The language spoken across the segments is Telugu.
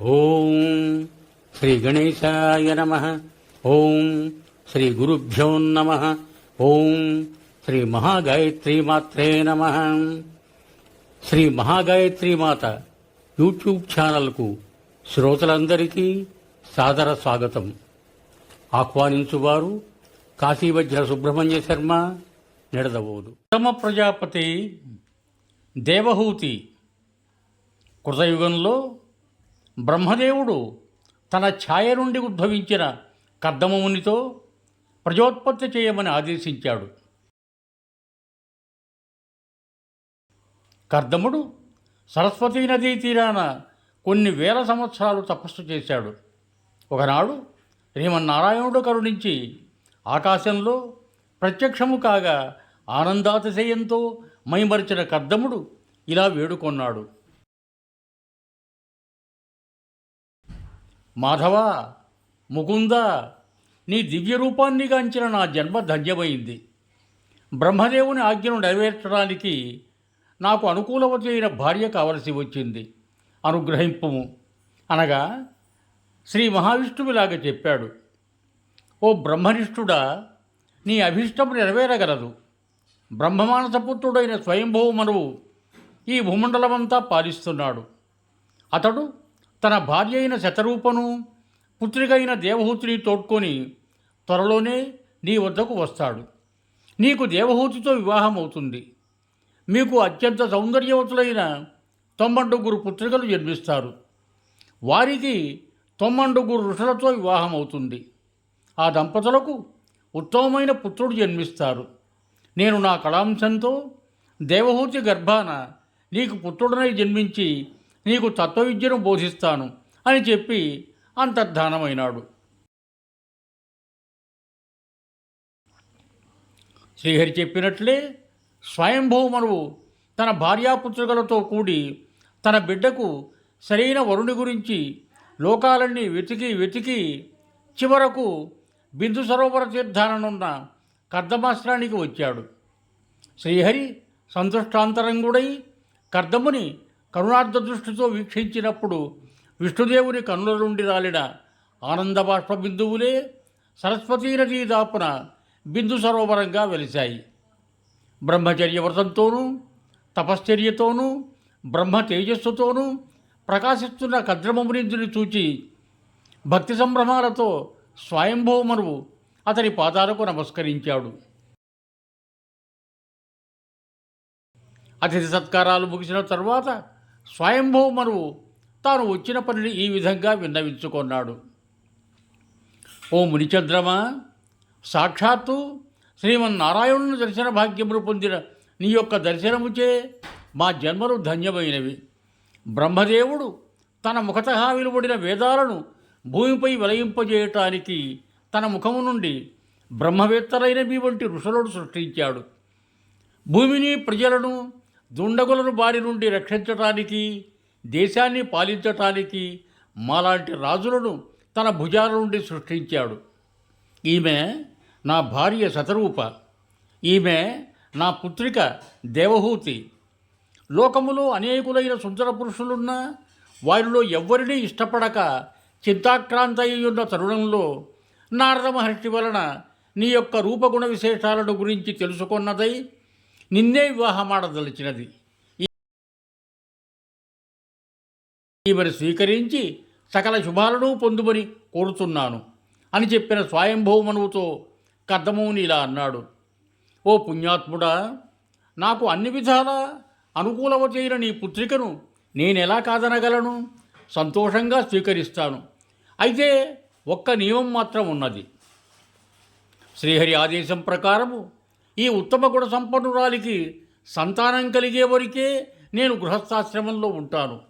ఓం శ్రీ గణేశాయ నమ. ఓం శ్రీ గురుభ్యో నమ. ఓం శ్రీ మహాగాయత్రి మాత్రే నమ. శ్రీ మహాగాయత్రి మాత యూట్యూబ్ ఛానల్కు శ్రోతలందరికీ సాదర స్వాగతం. ఆహ్వానించువారు కాశీవజ్ర సుబ్రహ్మణ్య శర్మ నిడదవోదు. ఉత్తమ ప్రజాపతి దేవహూతి కృతయుగంలో బ్రహ్మదేవుడు తన ఛాయ నుండి ఉద్భవించిన కర్దమమునితో ప్రజోత్పత్తి చేయమని ఆదేశించాడు. కర్దముడు సరస్వతీ నదీ తీరాన కొన్ని వేల సంవత్సరాలు తపస్సు చేశాడు. ఒకనాడు శ్రీమన్నారాయణుడు కరుణించి ఆకాశంలో ప్రత్యక్షము కాగా ఆనందాతిశయంతో మైమరిచిన కర్దముడు ఇలా వేడుకొన్నాడు. మాధవ ముకుంద నీ దివ్యరూపాన్ని గాంచిన నా జన్మ ధన్యమైంది. బ్రహ్మదేవుని ఆజ్ఞను నెరవేర్చడానికి నాకు అనుకూలవతి అయిన భార్య కావలసి వచ్చింది. అనుగ్రహింపుము. అనగా శ్రీ మహావిష్ణువులాగ చెప్పాడు ఓ బ్రహ్మనిష్ఠుడా నీ అభిష్టం నెరవేరగలదు. బ్రహ్మమానసపుత్రుడైన స్వయంభవమనువు ఈ భూమండలమంతా పాలిస్తున్నాడు. అతడు తన భార్య అయిన శతరూపను పుత్రికైన దేవహూతిని తోడ్కొని త్వరలోనే నీ వద్దకు వస్తాడు. నీకు దేవహూతితో వివాహం అవుతుంది మీకు అత్యంత సౌందర్యవతులైన తొమ్మండుగురు పుత్రికలు జన్మిస్తారు. వారికి తొమ్మండుగురు ఋషులతో వివాహం అవుతుంది ఆ దంపతులకు ఉత్తమమైన పుత్రుడు జన్మిస్తారు. నేను నా కళాంశంతో దేవహూతి గర్భాన నీకు పుత్రుడనై జన్మించి నీకు తత్వవిద్యను బోధిస్తాను అని చెప్పి అంతర్ధానమైనాడు. శ్రీహరి చెప్పినట్లే స్వయంభూమనువు తన భార్యాపుత్రికలతో కూడి తన బిడ్డకు సరైన వరుణి గురించి లోకాలన్నీ వెతికి వెతికి చివరకు బిందు సరోవర తీర్థాననున్న కర్దమాశ్రానికి వచ్చాడు. శ్రీహరి సంతుష్టాంతరంగుడై కర్దముని కరుణార్థ దృష్టితో వీక్షించినప్పుడు విష్ణుదేవుని కన్నుల నుండి రాలిన ఆనంద బాష్ప బిందువులే సరస్వతీ నదీ దాపున బిందు సరోవరంగా వెలిశాయి. బ్రహ్మచర్య వ్రతంతోనూ తపశ్చర్యతోనూ బ్రహ్మ తేజస్సుతోనూ ప్రకాశిస్తున్న కద్రమమునిందుని చూచి భక్తి సంభ్రమాలతో స్వయంభవమనువు అతని పాదాలకు నమస్కరించాడు. అతిథి సత్కారాలు ముగిసిన తరువాత స్వయంభవమనువు తాను వచ్చిన పనిని ఈ విధంగా విన్నవించుకున్నాడు. ఓ మునిచంద్రమా సాక్షాత్తు శ్రీమన్నారాయణుని దర్శన భాగ్యములు పొందిన నీ యొక్క దర్శనముచే మా జన్మలు ధన్యమైనవి. బ్రహ్మదేవుడు తన ముఖత వెలువడిన వేదాలను భూమిపై వెలయింపజేయటానికి తన ముఖము నుండి బ్రహ్మవేత్తలైన మీ వంటి ఋషులను సృష్టించాడు. భూమిని ప్రజలను దుండగులను బారి నుండి రక్షించటానికి దేశాన్ని పాలించటానికి మాలాంటి రాజులను తన భుజాల నుండి సృష్టించాడు. ఈమె నా భార్య శతరూప. ఈమె నా పుత్రిక దేవహూతి. లోకములో అనేకులైన సుందర పురుషులున్నా వారిలో ఎవ్వరినీ ఇష్టపడక చింతాక్రాంత తరుణంలో నారద మహర్షి వలన నీ యొక్క రూపగుణ విశేషాలను గురించి తెలుసుకున్నదై నిన్నే వివాహమాడదలిచినది ఈమెను స్వీకరించి సకల శుభాలను పొందుమని కోరుతున్నాను అని చెప్పిన స్వయంభవమనువుతో కర్దమౌని ఇలా అన్నాడు. ఓ పుణ్యాత్ముడా నాకు అన్ని విధాల అనుకూలవతైన నీ పుత్రికను నేనెలా కాదనగలను? సంతోషంగా స్వీకరిస్తాను. అయితే ఒక్క నియమం మాత్రం ఉన్నది. శ్రీహరి ఆదేశం ప్రకారము ఈ ఉత్తమ గుణ సంపన్నురాలికి సంతానం కలిగే వరకే నేను గృహస్థాశ్రమంలో ఉంటాను.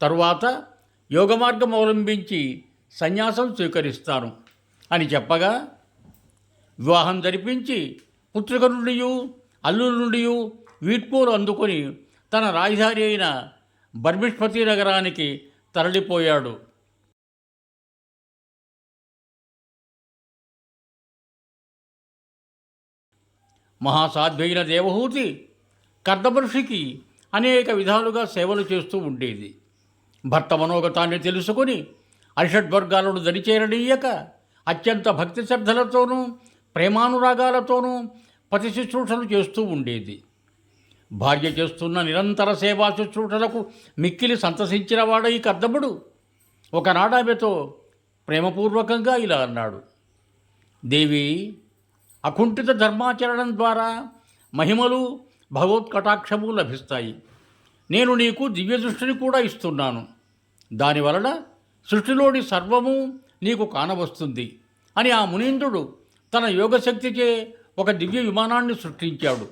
తరువాత యోగ మార్గం అవలంబించి సన్యాసం స్వీకరిస్తాను. అని చెప్పగా వివాహం జరిపించి పుత్రిక నుండి అల్లుల నుండి వీట్పూలు అందుకొని తన రాజధాని అయిన బర్మిష్పతి నగరానికి తరలిపోయాడు. మహాసాధ్వైన దేవహూతి కర్దమర్షికి అనేక విధాలుగా సేవలు చేస్తూ ఉండేది. భర్త మనోగతాన్ని తెలుసుకొని అరిషడ్వర్గాలను దరిచేరనీయక అత్యంత భక్తి శ్రద్ధలతోనూ ప్రేమానురాగాలతోనూ పతి శుశ్రూషలు చేస్తూ ఉండేది. భార్య చేస్తున్న నిరంతర సేవా శుశ్రూషలకు మిక్కిలి సంతసించిన వాడ ఈ కర్దముడు. ఒకనాడు ప్రేమపూర్వకంగా ఇలా అన్నాడు. దేవి అకుంఠిత ధర్మాచరణం ద్వారా మహిమలు భగవత్కటాక్షము లభిస్తాయి. నేను నీకు దివ్య దృష్టిని కూడా ఇస్తున్నాను. దానివలన సృష్టిలోని సర్వము నీకు కానవస్తుంది అని ఆ మునీంద్రుడు తన యోగశక్తిచే ఒక దివ్య విమానాన్ని సృష్టించాడు.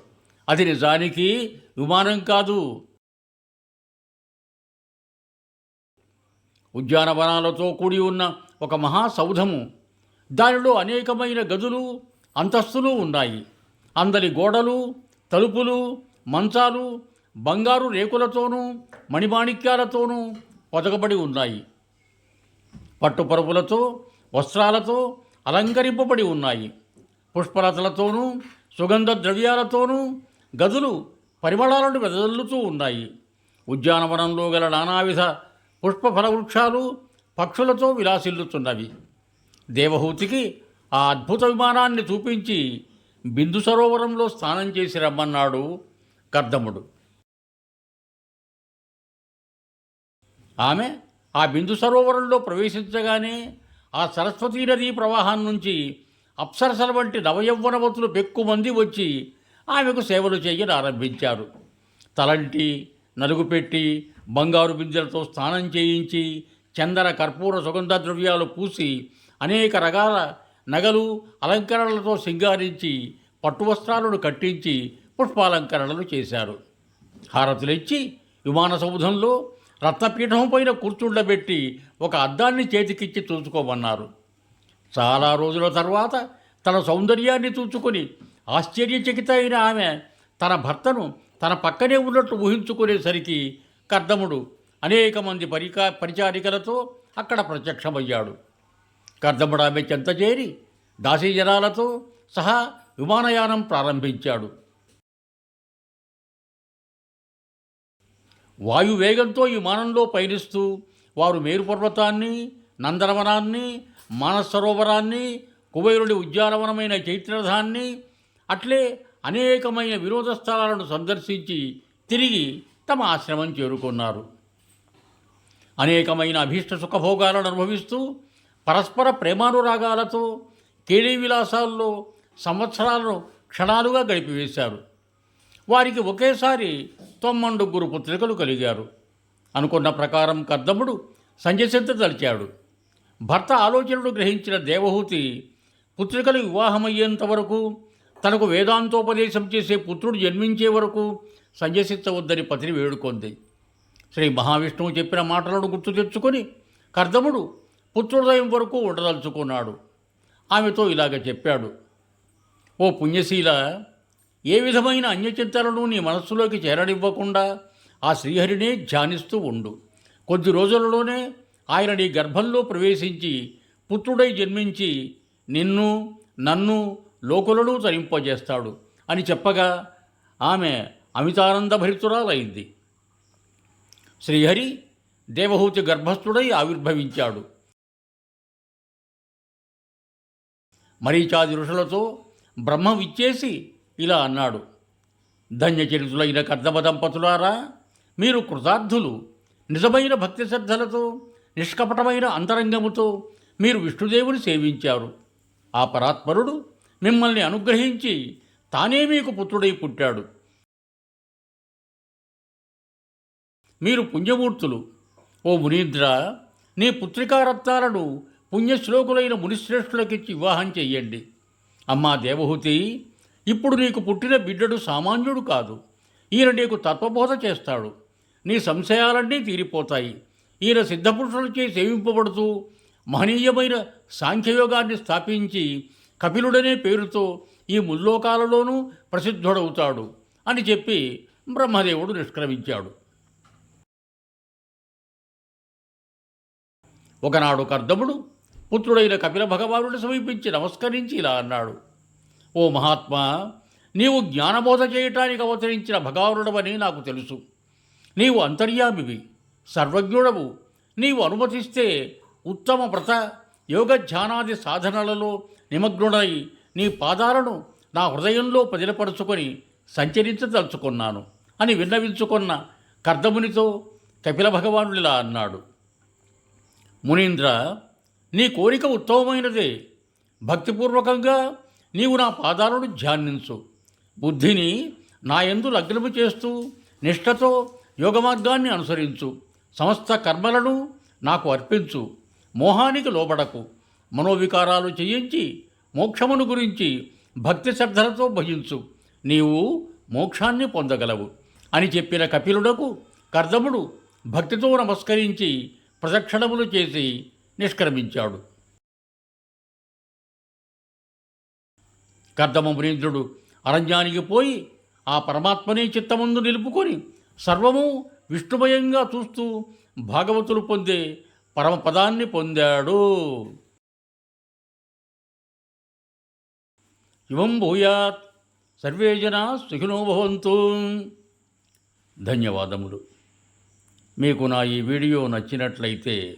అది నిజానికి విమానం కాదు. ఉద్యానవనాలతో కూడి ఉన్న ఒక మహాసౌధము. దానిలో అనేకమైన గదులు అంతస్తులు ఉన్నాయి. అందరి గోడలు తలుపులు మంచాలు బంగారు రేకులతోనూ మణిమాణిక్యాలతోనూ పొదగబడి ఉన్నాయి. పట్టుపరుపులతో వస్త్రాలతో అలంకరింపబడి ఉన్నాయి. పుష్పలతలతోనూ సుగంధ ద్రవ్యాలతోనూ గదులు పరిమళాలను వెదజల్లుతూ ఉన్నాయి. ఉద్యానవనంలో గల నానావిధ పుష్ప ఫలవృక్షాలు పక్షులతో విలాసిల్లుతున్నవి. దేవహూతికి ఆ అద్భుత విమానాన్ని చూపించి బిందు సరోవరంలో స్నానం చేసి రమ్మన్నాడు కర్దముడు. ఆమె ఆ బిందు సరోవరంలో ప్రవేశించగానే ఆ సరస్వతీ నదీ ప్రవాహం నుంచి అప్సరసల వంటి నవయవ్వనవతులు పెక్కుమంది వచ్చి ఆమెకు సేవలు చేయని ఆరంభించారు. తలంటి నలుగు పెట్టి బంగారు బిందెలతో స్నానం చేయించి చందన కర్పూర సుగంధ ద్రవ్యాలు పూసి అనేక రకాల నగలు అలంకరణలతో సింగారించి పట్టు వస్త్రాలను కట్టించి పుష్పాలంకరణలు చేశారు. హారతులిచ్చి విమాన సౌధంలో రత్నపీఠం పైన కూర్చుండబెట్టి ఒక అద్దాన్ని చేతికిచ్చి చూసుకోమన్నారు. చాలా రోజుల తర్వాత తన సౌందర్యాన్ని చూచుకొని ఆశ్చర్యచకిత అయిన ఆమె తన భర్తను తన పక్కనే ఉన్నట్టు ఊహించుకునేసరికి కర్దముడు అనేక మంది పరికా పరిచారికలతో అక్కడ ప్రత్యక్షమయ్యాడు. కర్దముడు ఆమె చెంత చేరి దాసీజనాలతో సహా విమానయానం ప్రారంభించాడు. వాయువేగంతో విమానంలో పయనిస్తూ వారు మేరు పర్వతాన్ని నందనవనాన్ని మానసరోవరాన్ని కుబేరుడి ఉద్యానవనమైన చైత్రరథాన్ని అట్లే అనేకమైన వినోద స్థలాలను సందర్శించి తిరిగి తమ ఆశ్రమం చేరుకున్నారు. అనేకమైన అభీష్ట సుఖభోగాలను అనుభవిస్తూ పరస్పర ప్రేమానురాగాలతో తేలి విలాసాల్లో సంవత్సరాలను క్షణాలుగా గడిపివేశారు. వారికి ఒకేసారి తొమ్మండుగురు పుత్రికలు కలిగారు. అనుకున్న ప్రకారం కర్దముడు సంజసింత తలిచాడు. భర్త ఆలోచనలు గ్రహించిన దేవహూతి పుత్రికలు వివాహమయ్యేంత వరకు తనకు వేదాంతోపదేశం చేసే పుత్రుడు జన్మించే వరకు సంజసించవద్దని పతిని వేడుకొంది. శ్రీ మహావిష్ణువు చెప్పిన మాటలను గుర్తు తెచ్చుకొని కర్దముడు పుత్రోదయం వరకు ఉండదలుచుకున్నాడు. ఆమెతో ఇలాగ చెప్పాడు. ఓ పుణ్యశీల ఏ విధమైన అన్యచింతలను నీ మనస్సులోకి చేరనివ్వకుండా ఆ శ్రీహరినే ధ్యానిస్తూ ఉండు. కొద్ది రోజులలోనే ఆయన నీ గర్భంలో ప్రవేశించి పుత్రుడై జన్మించి నిన్ను నన్ను లోకులను తరింపజేస్తాడు అని చెప్పగా ఆమె అమితానందభరితురాలైంది. శ్రీహరి దేవహూతి గర్భస్థుడై ఆవిర్భవించాడు. మరీచాది ఋషులతో బ్రహ్మ విచ్చేసి ఇలా అన్నాడు. ధన్యచరితులైన కర్దమ దంపతులారా మీరు కృతార్థులు. నిజమైన భక్తి శ్రద్ధలతో నిష్కపటమైన అంతరంగముతో మీరు విష్ణుదేవుని సేవించారు. ఆ పరాత్మరుడు మిమ్మల్ని అనుగ్రహించి తానే మీకు పుత్రుడై పుట్టాడు. మీరు పుణ్యమూర్తులు. ఓ మునీంద్ర నీ పుత్రికారత్నాలను పుణ్యశ్లోకులైన మునిశ్రేష్ఠులకిచ్చి వివాహం చెయ్యండి. అమ్మా దేవహూతి ఇప్పుడు నీకు పుట్టిన బిడ్డడు సామాన్యుడు కాదు. ఈయన నీకు తత్వబోధ చేస్తాడు. నీ సంశయాలన్నీ తీరిపోతాయి. ఈయన సిద్ధపురుషులచే సేవింపబడుతూ మహనీయమైన సాంఖ్యయోగాన్ని స్థాపించి కపిలుడనే పేరుతో ఈ ముల్లోకాలలోనూ ప్రసిద్ధుడవుతాడు అని చెప్పి బ్రహ్మదేవుడు నిష్క్రమించాడు. ఒకనాడు కర్దముడు పుత్రుడైన కపిల భగవానుడు సమీపించి నమస్కరించి ఇలా అన్నాడు. ఓ మహాత్మా నీవు జ్ఞానబోధ చేయటానికి అవతరించిన భగవానుడవని నాకు తెలుసు. నీవు అంతర్యామివి సర్వజ్ఞుడవు. నీవు అనుమతిస్తే ఉత్తమ వ్రత యోగ ధ్యానాది సాధనలలో నిమగ్నుడై నీ పాదాలను నా హృదయంలో పదిలపరుచుకొని సంచరించదలుచుకున్నాను అని విన్నవించుకున్న కర్దమునితో కపిల భగవానుడిలా అన్నాడు. మునీంద్ర నీ కోరిక ఉత్తమమైనదే. భక్తిపూర్వకంగా నీవు నా పాదాలను ధ్యానించు. బుద్ధిని నా ఎందు లగ్నము చేస్తూ నిష్ఠతో యోగ మార్గాన్ని అనుసరించు. సమస్త కర్మలను నాకు అర్పించు. మోహానికి లోబడకు. మనోవికారాలు చేయించి మోక్షమును గురించి భక్తి శ్రద్ధలతో భజించు. నీవు మోక్షాన్ని పొందగలవు అని చెప్పిన కపిలుడకు కర్దముడు భక్తితో నమస్కరించి ప్రదక్షిణములు చేసి నిష్క్రమించాడు. కర్దమ మునీంద్రుడు అరణ్యానికి పోయి ఆ పరమాత్మనే చిత్తముందు నిలుపుకొని సర్వము విష్ణుమయంగా చూస్తూ భాగవతులు పొందే పరమపదాన్ని పొందాడు. ఇవం భూయాత్ సర్వే జన సుఖినో భవంతు. ధన్యవాదములు. మీకు నా ఈ వీడియో నచ్చినట్లయితే